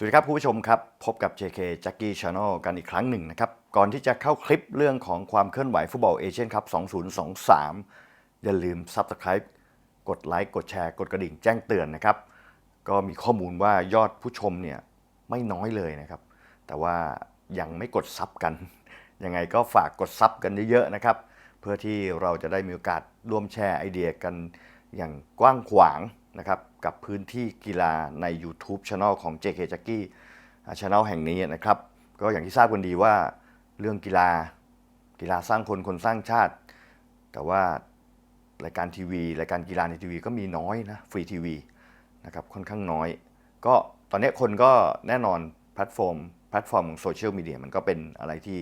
สวัสดีครับผู้ชมครับ พบกับ JK Jackie Channel กันอีกครั้งหนึ่งนะครับ ก่อนที่จะเข้าคลิปเรื่องของความเคลื่อนไหวฟุตบอลเอเชียนคัพ 2023 อย่าลืม Subscribe กดไลค์กดแชร์ กดกระดิ่งแจ้งเตือนนะครับ ก็มีข้อมูลว่ายอดผู้ชมเนี่ยไม่น้อยเลยนะครับ แต่ว่ายังไม่กดซับกัน ยังไงก็ฝากกดซับกันเยอะๆนะครับ เพื่อที่เราจะได้มีโอกาสร่วมแชร์ไอเดียกันอย่างกว้างขวาง นะครับกับพื้นที่กีฬาใน YouTube Channel ของ JK Jackie Channel แห่งนี้นะครับ ก็อย่างที่ทราบกันดีว่าเรื่องกีฬากีฬาสร้างคนคนสร้างชาติ แต่ว่ารายการทีวีรายการกีฬาในทีวีก็มีน้อยนะฟรีทีวีนะครับค่อนข้างน้อย ก็ตอนนี้คนก็แน่นอนแพลตฟอร์มแพลตฟอร์มโซเชียลมีเดียมันก็เป็นอะไรที่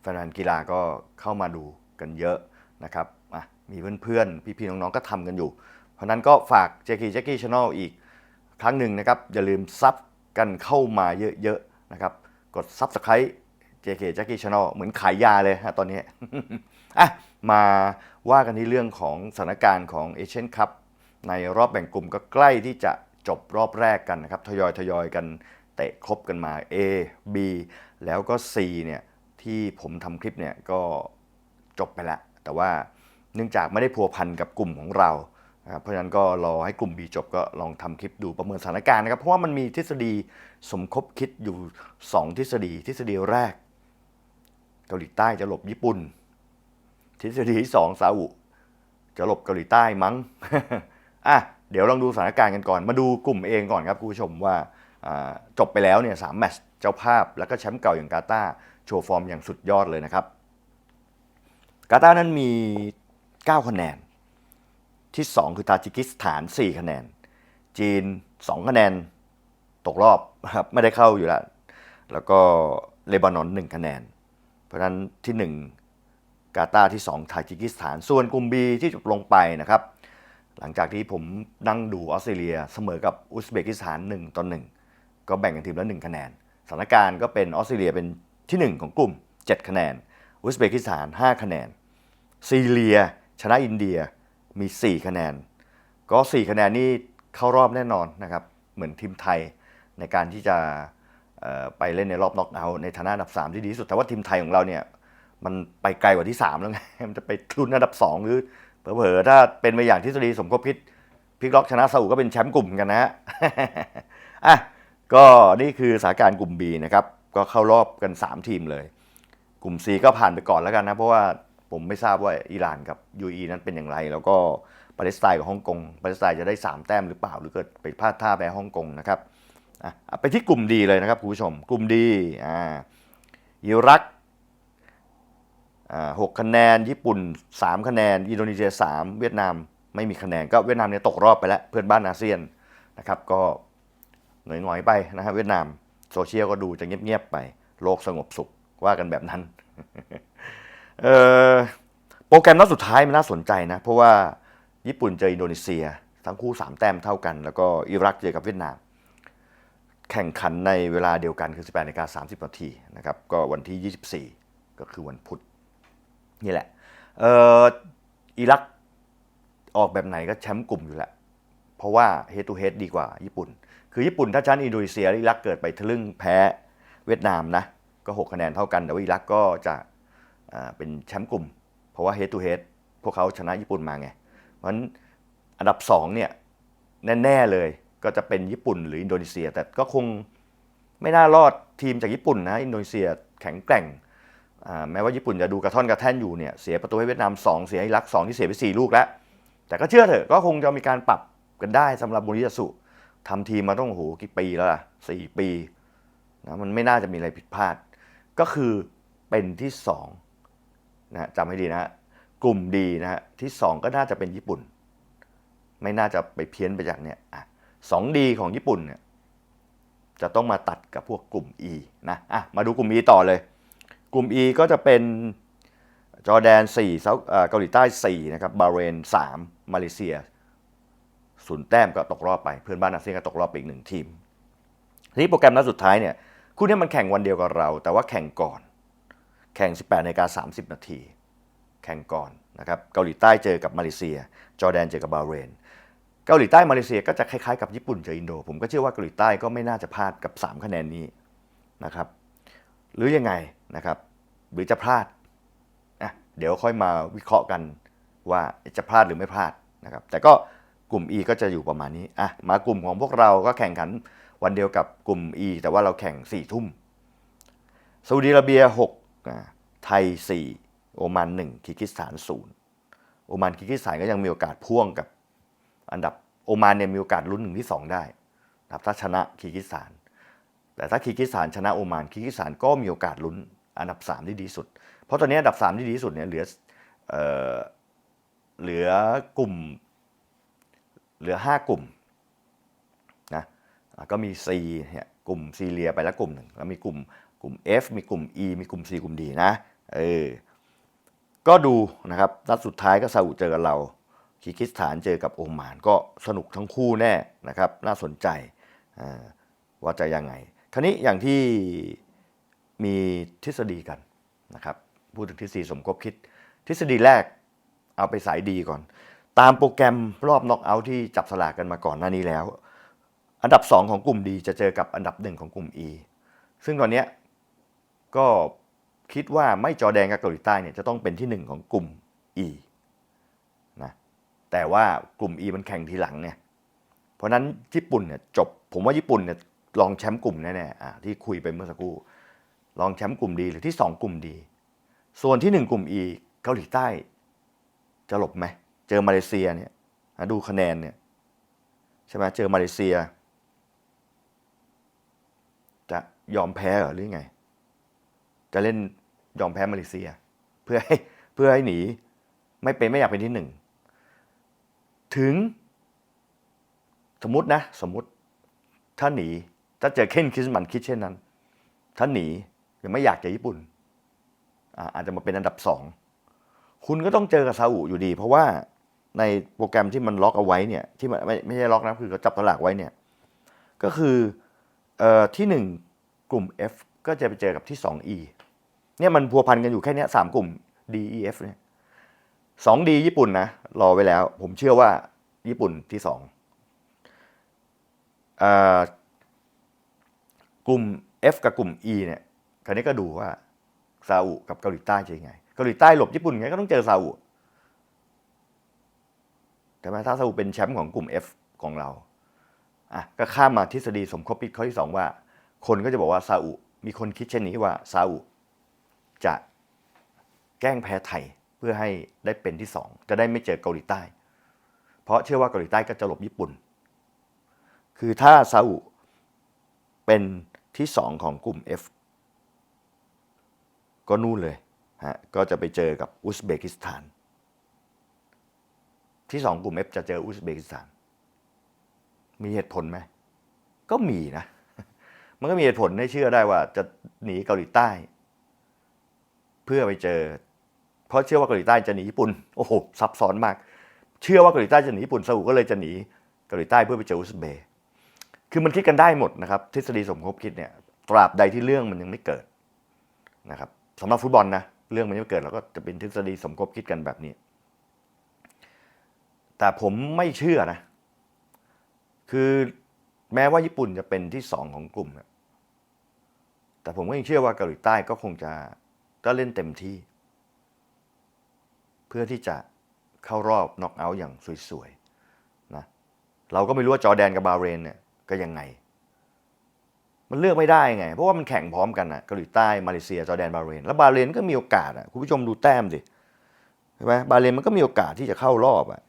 แฟนๆกีฬาก็เข้ามาดูกันเยอะนะครับมีเพื่อนๆ พี่ๆ น้องๆ ก็ทำกันอยู่ ราะนั้นก็ฝาก Jackie Jackie Channel อีกครั้งหนึ่งนะครับ อย่าลืมซับกันเข้ามาเยอะๆนะครับ กด Subscribe JK Jackie Channel เหมือนขายยาเลยฮะตอนนี้อะมาว่ากันที่เรื่องของสถานการณ์ของเอเชียนคัพในรอบแบ่งกลุ่มก็ใกล้ที่จะจบรอบแรกกันนะครับ ทยอยทยอยกันเตะครบกันมา A B แล้วก็ C เนี่ยที่ผมทำคลิปเนี่ยก็จบไปแล้ว แต่ว่าเนื่องจากไม่ได้พัวพันกับกลุ่มของเรา เพราะฉะนั้นก็รอให้กลุ่ม B จบก็ลองทำคลิปดูประเมินสถานการณ์นะครับ เพราะว่ามันมีทฤษฎีสมคบคิดอยู่ 2 ทฤษฎี ทฤษฎีแรก เกาหลีใต้จะหลบญี่ปุ่น ทฤษฎีที่สองซาอุ จะหลบเกาหลีใต้มั้งอะเดี๋ยวลองดูสถานการณ์กันก่อน มาดูกลุ่มเองก่อนครับคุณผู้ชมว่าจบไปแล้วเนี่ยสามแมตช์เจ้าภาพแล้วก็แชมป์เก่าอย่างกาตาโชว์ฟอร์มอย่างสุดยอดเลยนะครับ กาตานั้นมี 9 คะแนน ที่ 2 คือตาจิกิสถาน 4 คะแนน จีน 2 คะแนน ตกรอบครับไม่ได้เข้าอยู่แล้ว แล้วก็เลบานอน 1 คะแนน เพราะฉะนั้นที่ 1 กาตาร์ที่2ทาจิกิสถาน ส่วนกลุ่ม B ที่จบลงไปนะครับ หลังจากที่ผมนั่งดูออสเตรเลียเสมอกับอุซเบกิสถาน 1 ต่อ 1 ก็แบ่งกันทีมละ 1 คะแนน สถานการณ์ก็เป็นออสเตรเลียเป็นที่ 1 ของกลุ่ม 7 คะแนน อุซเบกิสถาน 5 คะแนน ซีเรีย ชนะอินเดีย มี 4 คะแนน ก็ 4 คะแนนนี่เข้ารอบแน่นอนนะครับเหมือนทีมไทยในการที่จะไปเล่นในรอบน็อกเอาท์ในฐานะอันดับ 3 ที่ดีที่สุดแต่ว่าทีมไทยของเราเนี่ยมันไปไกลกว่าที่ 3 แล้วไงมันจะไปลุ้นอันดับ 2 หรือเผลอๆถ้าเป็นไปอย่างทฤษฎีสมคบคิดพิกล็อกชนะซาอุก็เป็นแชมป์กลุ่มกันนะฮะอะก็นี่คือสถานการณ์กลุ่ม B นะครับก็เข้ารอบกัน 3 ทีมเลย กลุ่ม C ก็ผ่านไปก่อนแล้วกันนะเพราะว่า ผมไม่ทราบว่าอิหร่านกับ UAE นั้นเป็นอย่างไร แล้วก็ปาเลสไตน์กับฮ่องกงปาเลสไตน์จะได้ 3 แต้มหรือเปล่า หรือเกิดไปพลาดท่าแพ้ฮ่องกงนะครับอะไปที่กลุ่มดีเลยนะครับคุณผู้ชม กลุ่มดีอ่าอิรักอ่าหกคะแนน ญี่ปุ่น 3 คะแนน อินโดนีเซีย 3 เวียดนามไม่มีคะแนน ก็เวียดนามเนี่ยตกรอบไปแล้ว เพื่อนบ้านอาเซียนนะครับ ก็หน่อยๆไปนะฮะเวียดนามโซเชียลก็ดูจะเงียบๆไป โลกสงบสุขว่ากันแบบนั้น โปรแกรมนัดสุดท้ายมันน่าสนใจนะ เพราะว่าญี่ปุ่นเจออินโดนีเซีย ทั้งคู่ 3 แต้มเท่ากัน แล้วก็อิรักเจอกับเวียดนาม แข่งขันในเวลาเดียวกันคือ 18นาฬิกา30 นาทีนะครับก็วันที่ 24 ก็คือวันพุธนี่แหละเอ่ออิรักออกแบบไหนก็แชมป์กลุ่มอยู่แล้ว เพราะว่า head to head ดีกว่าญี่ปุ่น คือญี่ปุ่นถ้าชนะอินโดนีเซียอิรักเกิดไปทะลึ่งแพ้เวียดนามนะ ก็ 6 คะแนนเท่ากัน แต่ว่าอิรักก็จะ เป็นแชมป์กลุ่ม เพราะว่า head to head พวกเขาชนะญี่ปุ่นมาไง เพราะฉะนั้นอันดับ2เนี่ยแน่ๆเลยก็จะเป็นญี่ปุ่นหรืออินโดนีเซีย แต่ก็คงไม่น่ารอดทีมจากญี่ปุ่นนะอินโดนีเซียแข็งแกร่งอ่าแม้ว่าญี่ปุ่นจะดูกระท่อนกระแท่นอยู่เนี่ยเสียประตูให้เวียดนาม2เสียให้อิรัก2ที่เสียไป4ลูกแล้ว แต่ก็เชื่อเถอะก็คงจะมีการปรับกันได้สำหรับบุริยสุทำทีมมาต้องโหกี่ปีแล้วล่ะสี่ปีนะมันไม่น่าจะมีอะไรผิดพลาด ก็คือเป็นที่สอง นะจำให้ดีนะกลุ่มดีนะฮะที่สองก็น่าจะเป็นญี่ปุ่น ไม่น่าจะไปเพี้ยนไปจากเนี่ยสองดีของญี่ปุ่นเนี่ยจะต้องมาตัดกับพวกกลุ่ม E นะอะมาดูกลุ่ม E ต่อเลย กลุ่ม E ก็จะเป็นจอร์แดน4เซาเอ่เกาหลีใต้4นะครับบาเรน 3 มาเลเซียศูนย์แต้มก็ตกรอบไป เพื่อนบ้านอาเซียนก็ตกรอบไปอีกหนึ่งทีม ทีนี้โปรแกรมนัดสุดท้ายเนี่ยคู่นี้มันแข่งวันเดียวกับเรา แต่ว่าแข่งก่อน แข่ง 18นาฬิกา30 นาที แข่งก่อนนะครับ เกาหลีใต้เจอกับมาเลเซีย จอร์แดนเจอกับบาเรน เกาหลีใต้มาเลเซียก็จะคล้ายๆกับญี่ปุ่นเจออินโด ผมก็เชื่อว่าเกาหลีใต้ก็ไม่น่าจะพลาดกับ 3 คะแนนนี้นะครับ หรือยังไงนะครับ หรือจะพลาดอะเดี๋ยวค่อยมาวิเคราะห์กันว่าจะพลาดหรือไม่พลาดนะครับ แต่ก็กลุ่ม E ก็จะอยู่ประมาณนี้อะมากลุ่มของพวกเราก็แข่งขันวันเดียวกับกลุ่ม E แต่ว่าเราแข่ง4ี่ทุ่มซาอุดิอาระเบีย 6 ไทย 4 โอมาน1 คิกิสถาน0โอมานคิกิสถานก็ยังมีโอกาสพ่วงกับ อันดับโอมานเนี่ยมีโอกาสลุ้นหนึ่งที่สองได้นะครับถ้าชนะคีร์กิสถาน แต่ถ้าคีร์กิสถานชนะโอมานคีร์กิสถานก็มีโอกาสลุ้นอันดับ 3 ที่ดีสุด เพราะตอนนี้อันดับ 3 ที่ดีสุดเนี่ยเหลือเอ่อเหลือกลุ่ม เหลือ 5 กลุ่มนะอะก็มี C เนี่ยกลุ่มซีเรียไปแล้วกลุ่มหนึ่งแล้วมีกลุ่ม กลุ่ม F มีกลุ่ม E มีกลุ่ม C กลุ่ม D นะ เออ ก็ดูนะครับ นัดสุดท้ายก็ซาอุเจอกับเราคีร์กิสถานเจอกับโอมานก็สนุกทั้งคู่แน่นะครับ น่าสนใจว่าจะยังไงคราวนี้อย่างที่มีทฤษฎีกันนะครับ พูดถึงทฤษฎีสมคบคิด ทฤษฎีแรกเอาไปสายดีก่อน ตามโปรแกรมรอบน็อกเอาท์ที่จับสลากกันมาก่อนหน้านี้แล้ว อันดับ 2 ของกลุ่มดีจะเจอกับอันดับ 1 ของกลุ่ม E ซึ่งตอนเนี้ย ก็คิดว่าไม่จอแดนกับเกาหลีใต้เนี่ยจะต้องเป็นที่ 1 ของกลุ่ม E นะแต่ว่ากลุ่ม E มันแข่งทีหลังเนี่ยเพราะนั้นญี่ปุ่นเนี่ยจบ ผมว่าญี่ปุ่นเนี่ยรองแชมป์กลุ่มแน่ๆอ่ที่คุยไปเมื่อสักครู่รองแชมป์กลุ่มดีหรือที่ 2 กลุ่มดี ส่วนที่ 1 กลุ่ม E เกาหลีใต้ จะหลบไหมเจอมาเลเซียเนี่ยดูคะแนนเนี่ยใช่ไหมเจอมาเลเซีย จะยอมแพ้หรอหรือไง จะเล่นยอมแพ้มาเลเซีย เพื่อให้เพื่อให้หนี ไม่เป็นไม่อยากเป็นที่หนึ่งถึง สมมตินะ สมมติ ถ้าหนี ถ้าเจอเคนคริสมันคิดเช่นนั้น ถ้าหนียังไม่อยากเจอญี่ปุ่นอาจจะมาเป็นอันดับสองคุณก็ต้องเจอกับซาอุอยู่ดี เพราะว่าในโปรแกรมที่มันล็อกเอาไว้เนี่ยที่มันไม่ไม่ใช่ล็อกนะคือเขาจับตลากไว้เนี่ย ก็คือออที่หนึ่งกลุ่ม F ก็จะไปเจอกับที่สอง E เนี่ยมันพัวพันกันอยู่แค่เนี้ยสามกลุ่ม D E F เนี่ยสองดีญี่ปุ่นนะ รอไว้แล้ว ผมเชื่อว่าญี่ปุ่นที่สองอ่อกลุ่ม F กับกลุ่ม E เนี่ยคราวนี้ก็ดูว่าซาอุกับเกาหลีใต้จะยังไงเกาหลีใต้หลบญี่ปุ่นไงก็ต้องเจอซาอุแต่ไหมถ้าซาอุเป็นแชมป์ของกลุ่ม F ของเราอะก็ข้ามมาทฤษฎีสมคบคิดข้อที่สองว่า คนก็จะบอกว่าซาอุมีคนคิดเช่นนี้ว่าซาอุ จะแกล้งแพ้ไทยเพื่อให้ได้เป็นที่สองจะได้ไม่เจอเกาหลีใต้ เพราะเชื่อว่าเกาหลีใต้ก็จะหลบญี่ปุ่น คือถ้าซาอุเป็นที่สองของกลุ่ม F ก็นู่นเลยฮะก็จะไปเจอกับอุซเบกิสถาน ที่สองกลุ่ม F จะเจออุซเบกิสถาน มีเหตุผลไหมก็มีนะ มันก็มีเหตุผลให้เชื่อได้ว่าจะหนีเกาหลีใต้ เพื่อไปเจอ เพราะเชื่อว่าเกาหลีใต้จะหนีญี่ปุ่นโอ้โหซับซ้อนมาก เชื่อว่าเกาหลีใต้จะหนีญี่ปุ่นซาอุก็เลยจะหนีเกาหลีใต้เพื่อไปเจออุซเบย์คือมันคิดกันได้หมดนะครับ ทฤษฎีสมคบคิดเนี่ยตราบใดที่เรื่องมันยังไม่เกิดนะครับสำหรับฟุตบอลนะเรื่องมันยังไม่เกิดเราก็จะเป็นทฤษฎีสมคบคิดกันแบบนี้ แต่ผมไม่เชื่อนะ คือแม้ว่าญี่ปุ่นจะเป็นที่สองของกลุ่มแต่ผมก็ยังเชื่อว่าเกาหลีใต้ก็คงจะ ก็เล่นเต็มที่ เพื่อที่จะเข้ารอบน็อกเอาท์อย่างสวยๆนะเราก็ไม่รู้ว่าจอแดนกับบาเรนเนี่ยก็ยังไง มันเลือกไม่ได้ไง เพราะว่ามันแข่งพร้อมกันนะเกาหลีใต้มาเลเซียจอแดนบาเรน แล้วบาเรนก็มีโอกาสอะคุณผู้ชมดูแต้มดิใช่ไหมบาเรนมันก็มีโอกาสที่จะเข้ารอบอะ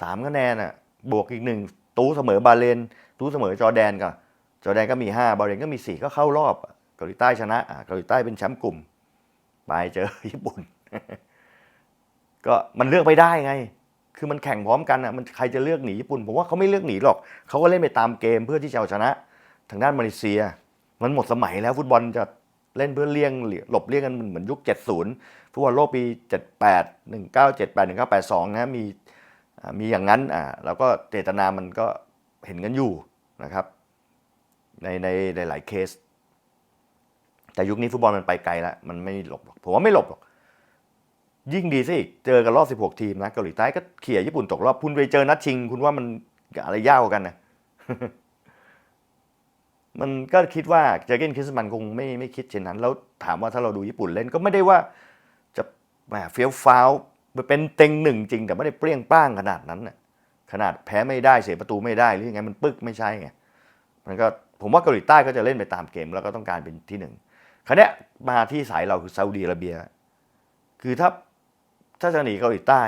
สามคะแนนอะบวกอีกหนึ่งตู้เสมอบาเรนตู้เสมอจอแดนก็จอแดนก็มีห้าบาเรนก็มีสี่ก็เข้ารอบอะ เกาหลีใต้ชนะอะเกาหลีใต้เป็นแชมป์กลุ่ม ไปเจอญี่ปุ่น ก็มันเลือกไม่ได้ไง คือมันแข่งพร้อมกันอะมันใครจะเลือกหนีญี่ปุ่น ผมว่าเขาไม่เลือกหนีหรอก เขาก็เล่นไปตามเกมเพื่อที่จะเอาชนะ ทางด้านมาเลเซีย มันหมดสมัยแล้วฟุตบอลจะเล่นเพื่อเลี่ยงหลบเลี่ยงกันเหมือนยุค 70 ฟุตบอลโลกปี 78 1978 1982 นะมีอ่ามีอย่างนั้นอ่าแล้วก็เจตนามันก็เห็นกันอยู่นะครับ ในในหลายๆเคส แต่ยุคนี้ฟุตบอลมันไปไกลแล้ว มันไม่หลบหรอก ผมว่าไม่หลบหรอก ยิ่งดีสิเจอกันรอบ 16 ทีมนะเกาหลีใต้ก็เขี่ยญี่ปุ่นตกรอบ คุณไปเจอนัดชิง คุณว่ามันอะไรยากกว่ากันนะ มันก็คิดว่าเจอเกนคริสมันคงไม่ไม่คิดเช่นนั้น แล้วถามว่าถ้าเราดูญี่ปุ่นเล่นก็ไม่ได้ว่าจะแหมเฟี้ยวฟ้าวเป็นเต็งหนึ่งจริง แต่ไม่ได้เปรี้ยงป้างขนาดนั้นน่ะขนาดแพ้ไม่ได้เสียประตูไม่ได้หรือยังไงมันปึ๊กไม่ใช่ไง มันก็ผมว่าเกาหลีใต้ก็จะเล่นไปตามเกม แล้วก็ต้องการเป็นที่หนึ่ง คราวเนี้ยมาที่สายเราคือซาอุดีอาระเบีย คือถ้าถ้าจะหนีเกาหลีใต้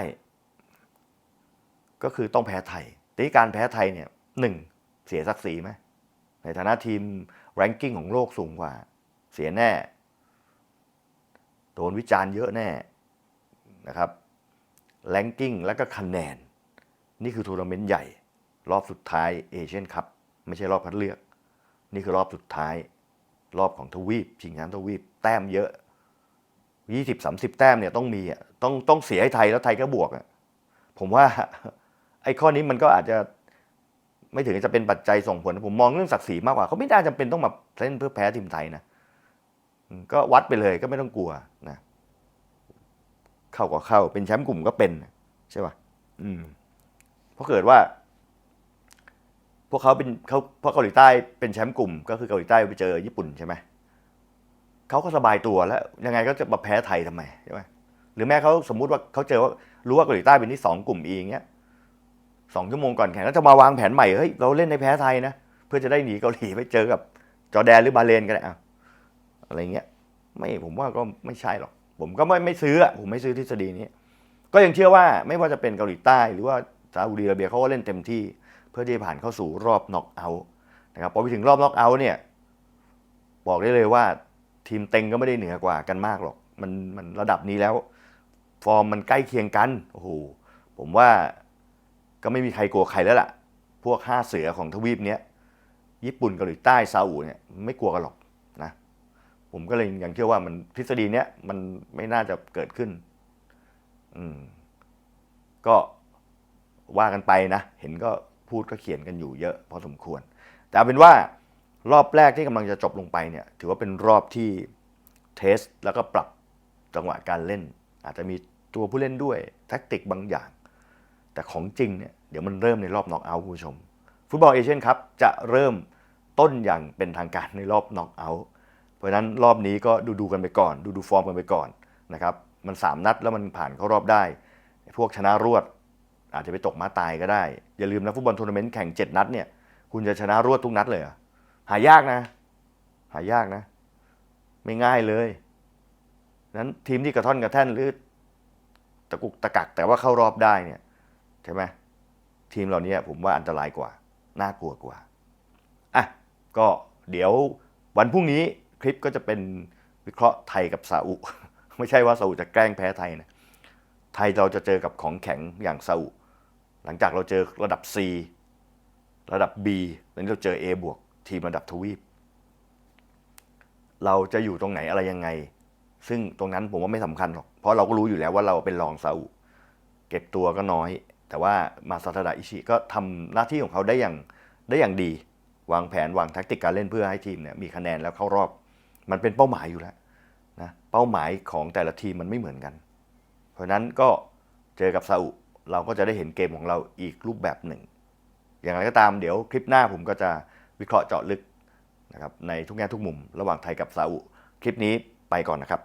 ก็คือต้องแพ้ไทยแต่ที่การแพ้ไทยเนี่ยหนึ่งเสียศักดิ์ศรีไหมในฐานะทีมแรงกิ้งของโลกสูงกว่า เสียแน่ โดนวิจารณ์เยอะแน่นะครับแรงกิ้งแล้วก็คะแนน นี่คือทัวร์นาเมนต์ใหญ่ รอบสุดท้ายเอเชียนคัพไม่ใช่รอบคัดเลือก นี่คือรอบสุดท้าย รอบของทวีปชิงแชมป์ทวีปแต้มเยอะยี่สิบสามสิบแต้มเนี่ยต้องมีอะต้องต้องเสียให้ไทยแล้วไทยก็บวกอะผมว่าไอ้ข้อนี้มันก็อาจจะไม่ถึงจะเป็นปัจจัยส่งผลผมมองเรื่องศักดิ์ศรีมากกว่าเขาไม่ได้จำเป็นต้องมาเล่นเพื่อแพ้ทีมไทยนะก็วัดไปเลยก็ไม่ต้องกลัวนะเข้าก็เข้าเป็นแชมป์กลุ่มก็เป็นใช่ป่ะอืมเพราะเกิดว่า พวกเขาเป็นเขาเพราะเกาหลีใต้เป็นแชมป์กลุ่ม ก็คือเกาหลีใต้ไปเจอญี่ปุ่นใช่ไหมเขาก็สบายตัวแล้ว ยังไงก็จะมาแพ้ไทยทำไมใช่ไหมหรือแม้เขาสมมุติว่าเขาเจอว่ารู้ว่าเกาหลีใต้เป็นที่สองกลุ่มอีอย่างเงี้ยสองชั่วโมงก่อนแข่งแล้วจะมาวางแผนใหม่เฮ้ยเราเล่นในแพ้ไทยนะเพื่อจะได้หนีเกาหลีไปเจอกับจอแดนหรือบาเรนก็ได้อะอะไรเงี้ยไม่ผมว่าก็ไม่ใช่หรอก ผมก็ไม่ไม่ซื้อผมไม่ซื้อทฤษฎีนี้ ก็ยังเชื่อว่าไม่ว่าจะเป็นเกาหลีใต้หรือว่า ซาอุดิอาระเบียเขาก็เล่นเต็มที่ เพื่อที่จะผ่านเข้าสู่รอบน็อกเอาท์นะครับพอไปถึงรอบน็อกเอาท์เนี่ยบอกได้เลยว่าทีมเต็งก็ไม่ได้เหนือกว่ากันมากหรอก มันมันระดับนี้แล้ว ฟอร์มมันใกล้เคียงกันโอ้โหผมว่าก็ไม่มีใครกลัวใครแล้วล่ะ พวกห้าเสือของทวีปเนี้ยญี่ปุ่นเกาหลีใต้ซาอุเนี่ยไม่กลัวกันหรอกนะผมก็เลยยังเชื่อว่ามันทฤษฎีเนี้ยมันไม่น่าจะเกิดขึ้น อืมก็ ว่ากันไปนะ เห็นก็พูดก็เขียนกันอยู่เยอะพอสมควร แต่เอาเป็นว่ารอบแรกที่กำลังจะจบลงไปเนี่ย ถือว่าเป็นรอบที่เทสแล้วก็ปรับจังหวะการเล่น อาจจะมีตัวผู้เล่นด้วยแท็กติกบางอย่าง แต่ของจริงเนี่ยเดี๋ยวมันเริ่มในรอบน็อกเอาท์คุณผู้ชม ฟุตบอลเอเชียนคัพจะเริ่มต้นอย่างเป็นทางการในรอบน็อกเอาท์เพราะฉะนั้นรอบนี้ก็ดูดูๆกันไปก่อน ดูดูฟอร์มกันไปก่อนนะครับมัน 3 นัดแล้วมันผ่านเข้ารอบได้ พวกชนะรวด อาจจะไปตกม้าตายก็ได้ อย่าลืมนะฟุตบอลทัวร์นาเมนต์แข่ง 7 นัดเนี่ย คุณจะชนะรวดทุกนัดเลยหรอหายากนะ หายากนะ ไม่ง่ายเลยนั้นทีมที่กระท่อนกระแท่นหรือตะกุกตะกักแต่ว่าเข้ารอบได้เนี่ยใช่ไหมทีมเหล่านี้ผมว่าอันตรายกว่า น่ากลัวกว่าอะก็เดี๋ยววันพรุ่งนี้คลิปก็จะเป็นวิเคราะห์ไทยกับซาอุ ไม่ใช่ว่าซาอุจะแกล้งแพ้ไทยนะ ไทยเราจะเจอกับของแข็งอย่างซาอุ หลังจากเราเจอระดับ C ระดับ B แล้วนี้เราเจอ A บวกทีมระดับทวีป เราจะอยู่ตรงไหนอะไรยังไง ซึ่งตรงนั้นผมว่าไม่สำคัญหรอก เพราะเราก็รู้อยู่แล้วว่าเราเป็นรองซาอุเก็บตัวก็น้อย แต่ว่ามาซาตาดาอิชิก็ทำหน้าที่ของเขาได้อย่างได้อย่างดี วางแผนวางแท็กติกการเล่นเพื่อให้ทีมเนี่ยมีคะแนนแล้วเข้ารอบ มันเป็นเป้าหมายอยู่แล้วนะ เป้าหมายของแต่ละทีมมันไม่เหมือนกัน เพราะนั้นก็เจอกับซาอุ เราก็จะได้เห็นเกมของเราอีกรูปแบบหนึ่ง อย่างไรก็ตามเดี๋ยวคลิปหน้าผมก็จะวิเคราะห์เจาะลึกนะครับในทุกแง่ทุกมุมระหว่างไทยกับซาอุ คลิปนี้ไปก่อนนะครับ